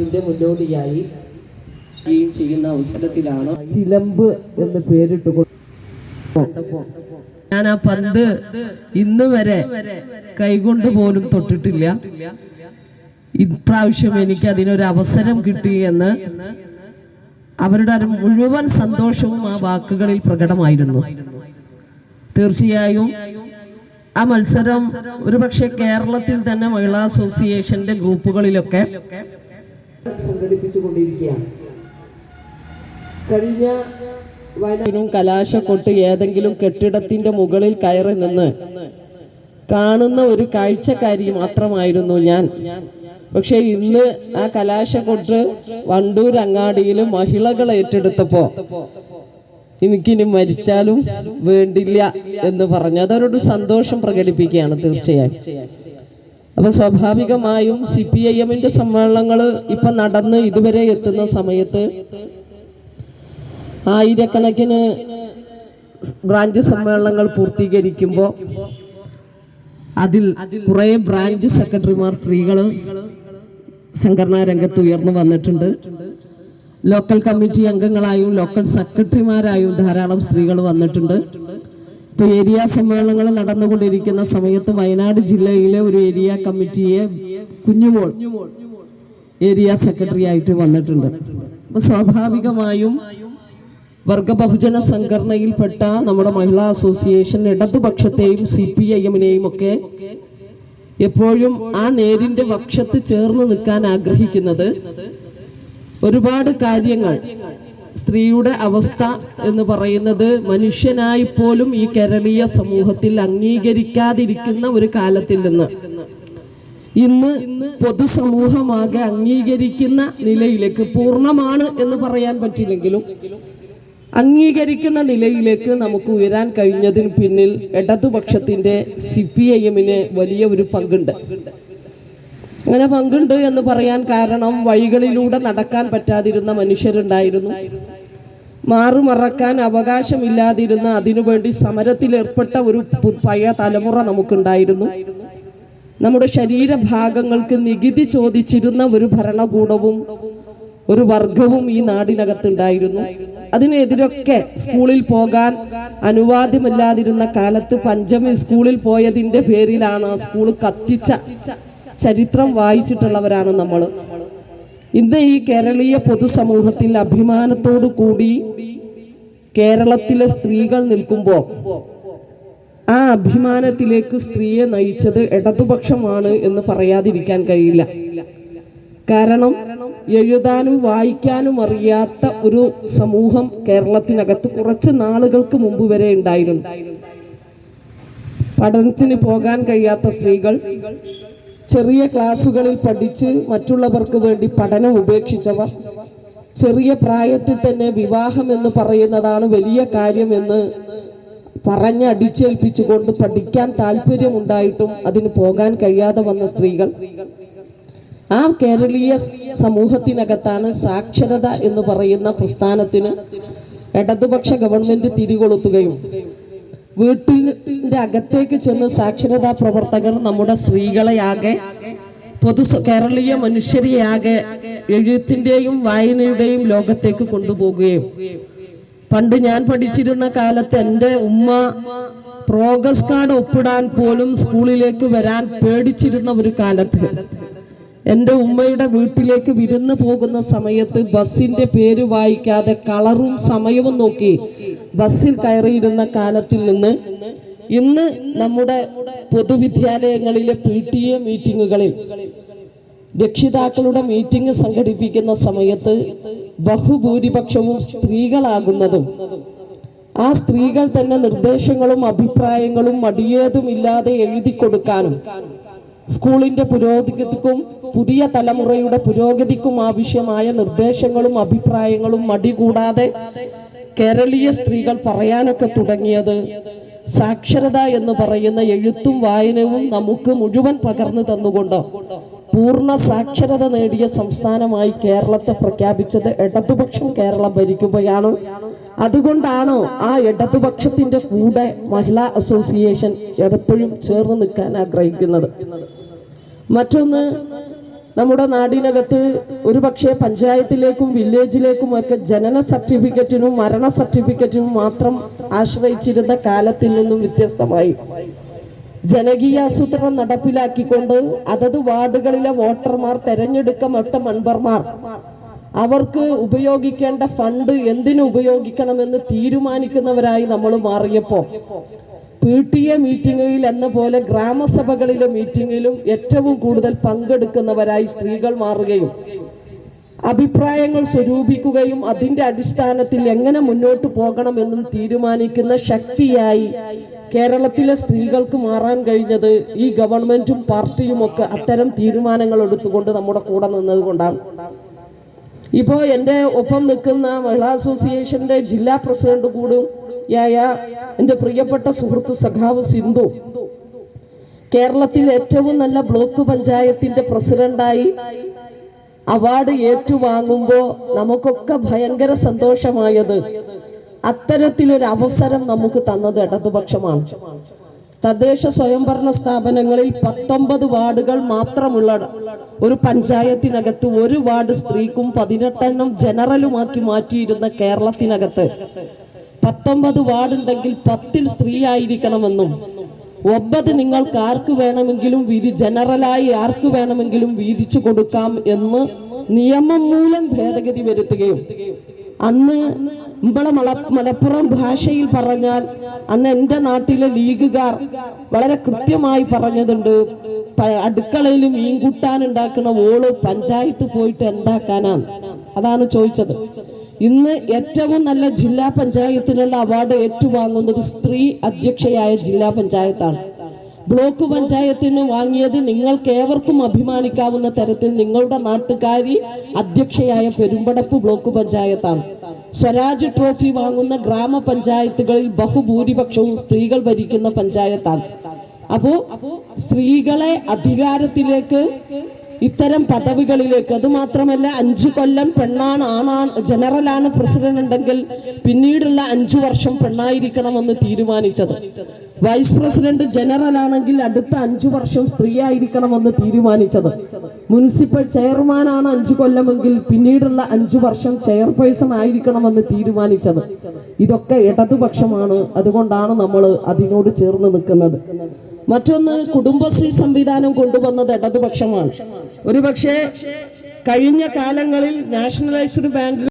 ഇതിന്റെ മുന്നോടിയായി ചെയ്യുന്ന അവസരത്തിലാണ് ചിലമ്പ് എന്ന് പേരിട്ട് ഞാൻ ആ പന്ത് ഇന്ന് വരെ കൈകൊണ്ട് പോലും തൊട്ടിട്ടില്ല. ഇപ്രാവശ്യം എനിക്ക് അതിനൊരു അവസരം കിട്ടി എന്ന് അവരുടെ മുഴുവൻ സന്തോഷവും ആ വാക്കുകളിൽ പ്രകടമായിരുന്നു. തീർച്ചയായും ആ മത്സരം ഒരുപക്ഷെ കേരളത്തിൽ തന്നെ മഹിളാ അസോസിയേഷന്റെ ഗ്രൂപ്പുകളിലൊക്കെ സംഘടിപ്പിച്ചുകൊണ്ടിരിക്കുകയാണ്. കഴിഞ്ഞ വയനാട്ടിനും കലാശക്കൊട്ട് ഏതെങ്കിലും കെട്ടിടത്തിന്റെ മുകളിൽ കയറി നിന്ന് കാണുന്ന ഒരു കാഴ്ചക്കാരി മാത്രമായിരുന്നു ഞാൻ. പക്ഷെ ഇന്ന് ആ കലാശക്കൊട്ട് വണ്ടൂർ അങ്ങാടിയിൽ മഹിളകൾ ഏറ്റെടുത്തപ്പോ എനിക്കിനി മരിച്ചാലും വേണ്ടില്ല എന്ന് പറഞ്ഞു. അതവരോട് സന്തോഷം പ്രകടിപ്പിക്കുകയാണ് തീർച്ചയായും. അപ്പൊ സ്വാഭാവികമായും സി പി ഐ എമ്മിന്റെ സമ്മേളനങ്ങൾ ഇപ്പൊ നടന്ന് ഇതുവരെ എത്തുന്ന സമയത്ത് ആയിരക്കണക്കിന് ബ്രാഞ്ച് സമ്മേളനങ്ങൾ പൂർത്തീകരിക്കുമ്പോൾ അതിൽ കുറെ ബ്രാഞ്ച് സെക്രട്ടറിമാർ സ്ത്രീകൾ സംഘടനാ രംഗത്ത് ഉയർന്നു വന്നിട്ടുണ്ട്. ലോക്കൽ കമ്മിറ്റി അംഗങ്ങളായും ലോക്കൽ സെക്രട്ടറിമാരായും ധാരാളം സ്ത്രീകൾ വന്നിട്ടുണ്ട്. ഇപ്പൊ ഏരിയ സമ്മേളനങ്ങൾ നടന്നുകൊണ്ടിരിക്കുന്ന സമയത്ത് വയനാട് ജില്ലയിലെ ഒരു ഏരിയ കമ്മിറ്റിയെ കുഞ്ഞുമോൾ ഏരിയ സെക്രട്ടറി ആയിട്ട് വന്നിട്ടുണ്ട്. അപ്പൊ സ്വാഭാവികമായും വർഗ ബഹുജന സംഘടനയിൽപ്പെട്ട നമ്മുടെ മഹിളാ അസോസിയേഷൻ ഇടതുപക്ഷത്തെയും സി പി ഐ എമ്മിനെയും ഒക്കെ എപ്പോഴും ആ നേരിന്റെ പക്ഷത്ത് ചേർന്ന് നിൽക്കാൻ ആഗ്രഹിക്കുന്നത് ഒരുപാട് കാര്യങ്ങൾ സ്ത്രീയുടെ അവസ്ഥ എന്ന് പറയുന്നത് മനുഷ്യനായി പോലും ഈ കേരളീയ സമൂഹത്തിൽ അംഗീകരിക്കാതിരിക്കുന്ന ഒരു കാലത്തിൽ നിന്ന്. ഇന്ന് പൊതുസമൂഹമാകെ അംഗീകരിക്കുന്ന നിലയിലേക്ക് പൂർണമാണ് എന്ന് പറയാൻ പറ്റില്ലെങ്കിലും അംഗീകരിക്കുന്ന നിലയിലേക്ക് നമുക്ക് ഉയരാൻ കഴിഞ്ഞതിന് പിന്നിൽ ഇടതുപക്ഷത്തിന്റെ സി പി ഐ എമ്മിന് വലിയ ഒരു പങ്കുണ്ട്. അങ്ങനെ പങ്കുണ്ട് എന്ന് പറയാൻ കാരണം വഴികളിലൂടെ നടക്കാൻ പറ്റാതിരുന്ന മനുഷ്യരുണ്ടായിരുന്നു. മാറുമറക്കാൻ അവകാശമില്ലാതിരുന്ന അതിനുവേണ്ടി സമരത്തിൽ ഏർപ്പെട്ട ഒരു പഴയ തലമുറ നമുക്കുണ്ടായിരുന്നു. നമ്മുടെ ശരീരഭാഗങ്ങൾക്ക് നികുതി ചോദിച്ചിരുന്ന ഒരു ഭരണകൂടവും ഒരു വർഗവും ഈ നാടിനകത്തുണ്ടായിരുന്നു. അതിനെതിരൊക്കെ സ്കൂളിൽ പോകാൻ അനുവാദമില്ലാതിരുന്ന കാലത്ത് പഞ്ചമി സ്കൂളിൽ പോയതിന്റെ പേരിലാണ് സ്കൂൾ കത്തിച്ച ചരിത്രം വായിച്ചിട്ടുള്ളവരാണ് നമ്മൾ ഇന്ന് ഈ കേരളീയ പൊതുസമൂഹത്തിൽ അഭിമാനത്തോടു കൂടി കേരളത്തിലെ സ്ത്രീകൾ നിൽക്കുമ്പോൾ ആ അഭിമാനത്തിലേക്ക് സ്ത്രീയെ നയിച്ചത് ഇടതുപക്ഷമാണ് എന്ന് പറയാതിരിക്കാൻ കഴിയില്ല. കാരണം എഴുതാനും വായിക്കാനും അറിയാത്ത ഒരു സമൂഹം കേരളത്തിനകത്ത് കുറച്ച് നാളുകൾക്ക് മുമ്പ് വരെ ഉണ്ടായിരുന്നു. പഠനത്തിന് പോകാൻ കഴിയാത്ത സ്ത്രീകൾ ചെറിയ ക്ലാസ്സുകളിൽ പഠിച്ച് മറ്റുള്ളവർക്ക് വേണ്ടി പഠനം ഉപേക്ഷിച്ചവർ ചെറിയ പ്രായത്തിൽ തന്നെ വിവാഹം എന്ന് പറയുന്നതാണ് വലിയ കാര്യം എന്ന് പറഞ്ഞ് അടിച്ചേൽപ്പിച്ചുകൊണ്ട് പഠിക്കാൻ താല്പര്യമുണ്ടായിട്ടും അതിന് പോകാൻ കഴിയാതെ വന്ന സ്ത്രീകൾ. ആ കേരളീയ സമൂഹത്തിനകത്താണ് സാക്ഷരത എന്ന് പറയുന്ന പ്രസ്ഥാനത്തിന് ഇടതുപക്ഷ ഗവൺമെന്റ് തിരികൊളുത്തുകയും വീട്ടിന്റെ അകത്തേക്ക് ചെന്ന് സാക്ഷരതാ പ്രവർത്തകർ നമ്മുടെ സ്ത്രീകളെയാകെ പൊതു കേരളീയ മനുഷ്യരെയാകെ എഴുത്തിന്റെയും വായനയുടെയും ലോകത്തേക്ക് കൊണ്ടുപോകുകയും. പണ്ട് ഞാൻ പഠിച്ചിരുന്ന കാലത്ത് എന്റെ ഉമ്മ പ്രോഗ്രസ് കാർഡ് ഒപ്പിടാൻ പോലും സ്കൂളിലേക്ക് വരാൻ പേടിച്ചിരുന്ന ഒരു കാലത്ത്. എന്റെ ഉമ്മയുടെ വീട്ടിലേക്ക് വിരുന്ന് പോകുന്ന സമയത്ത് ബസ്സിന്റെ പേര് വായിക്കാതെ കളറും സമയവും നോക്കി ബസ്സിൽ കയറിയിരുന്ന കാലത്തിൽ നിന്ന് ഇന്ന് നമ്മുടെ പൊതുവിദ്യാലയങ്ങളിലെ പി ടി എ മീറ്റിങ്ങുകളിൽ രക്ഷിതാക്കളുടെ മീറ്റിംഗ് സംഘടിപ്പിക്കുന്ന സമയത്ത് ബഹുഭൂരിപക്ഷവും സ്ത്രീകളാകുന്നതും ആ സ്ത്രീകൾ തന്നെ നിർദ്ദേശങ്ങളും അഭിപ്രായങ്ങളും മടിയേതുമില്ലാതെ എഴുതി കൊടുക്കാനും സ്കൂളിന്റെ പുരോഗതിക്കും പുതിയ തലമുറയുടെ പുരോഗതിക്കും ആവശ്യമായ നിർദ്ദേശങ്ങളും അഭിപ്രായങ്ങളും മടി കൂടാതെ കേരളീയ സ്ത്രീകൾ പറയാനൊക്കെ തുടങ്ങിയത്. സാക്ഷരത എന്ന് പറയുന്ന എഴുത്തും വായനവും നമുക്ക് മുഴുവൻ പകർന്നു തന്നുകൊണ്ട് പൂർണ സാക്ഷരത നേടിയ സംസ്ഥാനമായി കേരളത്തെ പ്രഖ്യാപിച്ചത് ഇടതുപക്ഷം കേരളം ഭരിക്കുകയാണ്. അതുകൊണ്ടാണോ ആ ഇടതുപക്ഷത്തിന്റെ കൂടെ മഹിളാ അസോസിയേഷൻ എപ്പോഴും ചേർന്ന് നിൽക്കാൻ ആഗ്രഹിക്കുന്നത്? മറ്റൊന്ന് നമ്മുടെ നാടിനകത്ത് ഒരു പക്ഷേ പഞ്ചായത്തിലേക്കും വില്ലേജിലേക്കും ഒക്കെ ജനന സർട്ടിഫിക്കറ്റിനും മരണ സർട്ടിഫിക്കറ്റിനും മാത്രം ആശ്രയിച്ചിരുന്ന കാലത്തിൽ നിന്നും വ്യത്യസ്തമായി. ജനകീയ ആസൂത്രണം നടപ്പിലാക്കിക്കൊണ്ട് അതത് വാർഡുകളിലെ വോട്ടർമാർ തെരഞ്ഞെടുക്കപ്പെട്ട മെമ്പർമാർ അവർക്ക് ഉപയോഗിക്കേണ്ട ഫണ്ട് എന്തിനു ഉപയോഗിക്കണമെന്ന് തീരുമാനിക്കുന്നവരായി നമ്മൾ മാറിയപ്പോൾ പി ടി എ മീറ്റിംഗിൽ എന്ന പോലെ ഗ്രാമസഭകളിലെ മീറ്റിംഗിലും ഏറ്റവും കൂടുതൽ പങ്കെടുക്കുന്നവരായി സ്ത്രീകൾ മാറുകയും അഭിപ്രായങ്ങൾ സ്വരൂപിക്കുകയും അതിന്റെ അടിസ്ഥാനത്തിൽ എങ്ങനെ മുന്നോട്ട് പോകണമെന്നും തീരുമാനിക്കുന്ന ശക്തിയായി കേരളത്തിലെ സ്ത്രീകൾക്ക് മാറാൻ കഴിഞ്ഞത് ഈ ഗവൺമെന്റും പാർട്ടിയും ഒക്കെ അത്തരം തീരുമാനങ്ങൾ എടുത്തുകൊണ്ട് നമ്മുടെ കൂടെ നിന്നത് കൊണ്ടാണ് ഇപ്പോ എന്റെ ഒപ്പം നിൽക്കുന്ന മഹിളാ അസോസിയേഷന്റെ ജില്ലാ പ്രസിഡന്റ് കൂടും യായ എന്റെ പ്രിയപ്പെട്ട സുഹൃത്ത് സഖാവ് സിന്ധു. കേരളത്തിൽ ഏറ്റവും നല്ല ബ്ലോക്ക് പഞ്ചായത്തിന്റെ പ്രസിഡന്റായി അവാർഡ് ഏറ്റുവാങ്ങുമ്പോൾ നമുക്കൊക്കെ ഭയങ്കര സന്തോഷമായത് അത്തരത്തിലൊരു അവസരം നമുക്ക് തന്നത് ഇടതുപക്ഷമാണ്. തദ്ദേശ സ്വയംഭരണ സ്ഥാപനങ്ങളിൽ പത്തൊമ്പത് വാർഡുകൾ മാത്രമുള്ള ഒരു പഞ്ചായത്തിനകത്ത് ഒരു വാർഡ് സ്ത്രീക്കും പതിനെട്ടെണ്ണം ജനറലുമാക്കി മാറ്റിയിരുന്ന കേരളത്തിനകത്ത് പത്തൊമ്പത് വാർഡുണ്ടെങ്കിൽ പത്തിൽ സ്ത്രീ ആയിരിക്കണമെന്നും ഒമ്പത് നിങ്ങൾക്ക് ആർക്ക് വേണമെങ്കിലും വീതി ജനറലായി ആർക്ക് വേണമെങ്കിലും വീതിച്ചു കൊടുക്കാം എന്ന് നിയമം മൂലം ഭേദഗതി വരുത്തുകയും അന്ന് നമ്മളെ മല മലപ്പുറം ഭാഷയിൽ പറഞ്ഞാൽ അന്ന് എന്റെ നാട്ടിലെ ലീഗുകാർ വളരെ കൃത്യമായി പറഞ്ഞതുണ്ട്. അടുക്കളയിൽ മീൻ കൂട്ടാൻ ഉണ്ടാക്കുന്ന ഓൾ പഞ്ചായത്ത് പോയിട്ട് എന്താക്കാനാണ് അതാണ് ചോദിച്ചത്. ഇന്ന് ഏറ്റവും നല്ല ജില്ലാ പഞ്ചായത്തിനുള്ള അവാർഡ് ഏറ്റുവാങ്ങുന്നത് സ്ത്രീ അധ്യക്ഷയായ ജില്ലാ പഞ്ചായത്താണ്. ബ്ലോക്ക് പഞ്ചായത്തിന് വാങ്ങിയത് നിങ്ങൾക്ക് ഏവർക്കും അഭിമാനിക്കാവുന്ന തരത്തിൽ നിങ്ങളുടെ നാട്ടുകാരി അധ്യക്ഷയായ പെരുമ്പടപ്പ് ബ്ലോക്ക് പഞ്ചായത്താണ്. സ്വരാജ് ട്രോഫി വാങ്ങുന്ന ഗ്രാമപഞ്ചായത്തുകളിൽ ബഹുഭൂരിപക്ഷവും സ്ത്രീകൾ ഭരിക്കുന്ന പഞ്ചായത്താണ്. അപ്പോ സ്ത്രീകളെ അധികാരത്തിലേക്ക് ഇത്തരം പദവികളിലേക്ക് അതുമാത്രമല്ല അഞ്ചു കൊല്ലം പെണ്ണാണ് ആണാണ് ജനറലാണ് പ്രസിഡന്റ് ഉണ്ടെങ്കിൽ പിന്നീടുള്ള അഞ്ചു വർഷം പെണ്ണായിരിക്കണമെന്ന് തീരുമാനിച്ചത്. വൈസ് പ്രസിഡന്റ് ജനറൽ ആണെങ്കിൽ അടുത്ത അഞ്ചു വർഷം സ്ത്രീ ആയിരിക്കണമെന്ന് തീരുമാനിച്ചത്. മുനിസിപ്പൽ ചെയർമാൻ ആണ് അഞ്ചു കൊല്ലമെങ്കിൽ പിന്നീടുള്ള അഞ്ചു വർഷം ചെയർപേഴ്സൺ ആയിരിക്കണമെന്ന് തീരുമാനിച്ചത്. ഇതൊക്കെ ഇടതുപക്ഷമാണ് അതുകൊണ്ടാണ് നമ്മൾ അതിനോട് ചേർന്ന് നിൽക്കുന്നത്. മറ്റൊന്ന് കുടുംബശ്രീ സംവിധാനം കൊണ്ടുവന്നത് ഇടതുപക്ഷമാണ്. ഒരുപക്ഷെ കഴിഞ്ഞ കാലങ്ങളിൽ നാഷണലൈസ്ഡ് ബാങ്ക്